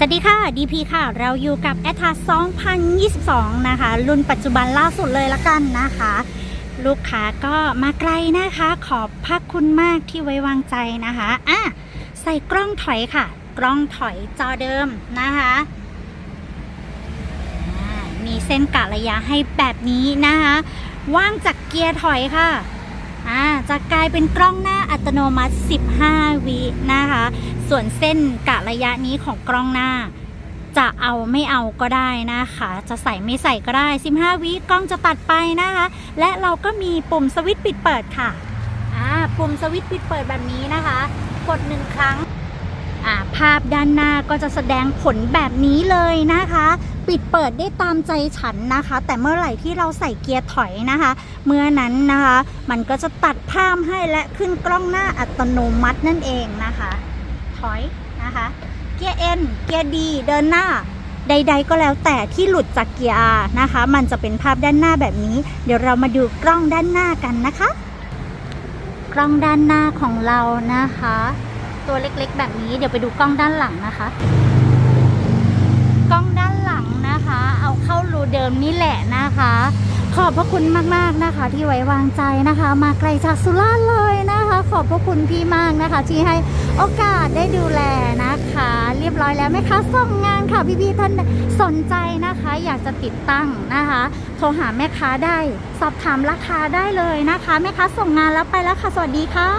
สวัสดีค่ะ DP ค่ะ เราอยู่กับ a t a 2022 นะคะ รุ่นปัจจุบันล่าสุดเลยละกันนะคะ ลูกค้าก็มาไกลนะคะ ขอบพระคุณมากที่ไว้วางใจนะคะอะใส่กล้องถอยค่ะ กล้องถอยจอเดิมนะคะมีเส้นกะระยะให้แบบนี้นะคะ ว่างจากเกียร์ถอยค่ะ อ่าจะกลายเป็นกล้องหน้าอัตโนมัติ 15 วินะคะ ส่วนเส้นกะระยะนี้ของกล้องหน้า จะเอาไม่เอาก็ได้นะคะ จะใส่ไม่ใส่ก็ได้ 15 วิกล้องจะตัดไปนะคะ และเราก็มีปุ่มสวิตช์ปิดเปิดค่ะอ่าปุ่มสวิตช์ปิดเปิดแบบนี้นะคะ กดหนึ่งครั้ง ภาพด้านหน้าก็จะแสดงผลแบบนี้เลยนะคะ ปิดเปิดได้ตามใจฉันนะคะ แต่เมื่อไหร่ที่เราใส่เกียร์ถอยนะคะ เมื่อนั้นนะคะ มันก็จะตัดภาพให้และขึ้นกล้องหน้าอัตโนมัตินั่นเองนะคะ ถอยนะคะ เกียร์ N เกียร์ D เดินหน้าใด ๆ ก็แล้วแต่ที่หลุดจากเกียร์นะคะ มันจะเป็นภาพด้านหน้าแบบนี้ เดี๋ยวเรามาดูกล้องด้านหน้ากันนะคะ กล้องด้านหน้าของเรานะคะ ตัวเล็กๆ แบบนี้ เดี๋ยวไปดูกล้องด้านหลังนะคะ กล้องด้านหลังนะคะ เอาเข้ารูเดิมนี่แหละนะคะ ขอบพระคุณมากๆนะคะ ที่ไว้วางใจนะคะ มาไกลจากสุราษฎร์เลยนะคะ ขอบพระคุณพี่มากนะคะ ที่ให้โอกาสได้ดูแลนะคะ เรียบร้อยแล้วแม่ค้าส่งงานค่ะพี่ๆท่านสนใจนะคะ อยากจะติดตั้งนะคะโทรหาแม่ค้าได้ สอบถามราคาได้เลยนะคะแม่ค้าส่งงานแล้วไปแล้วค่ะ สวัสดีค่ะ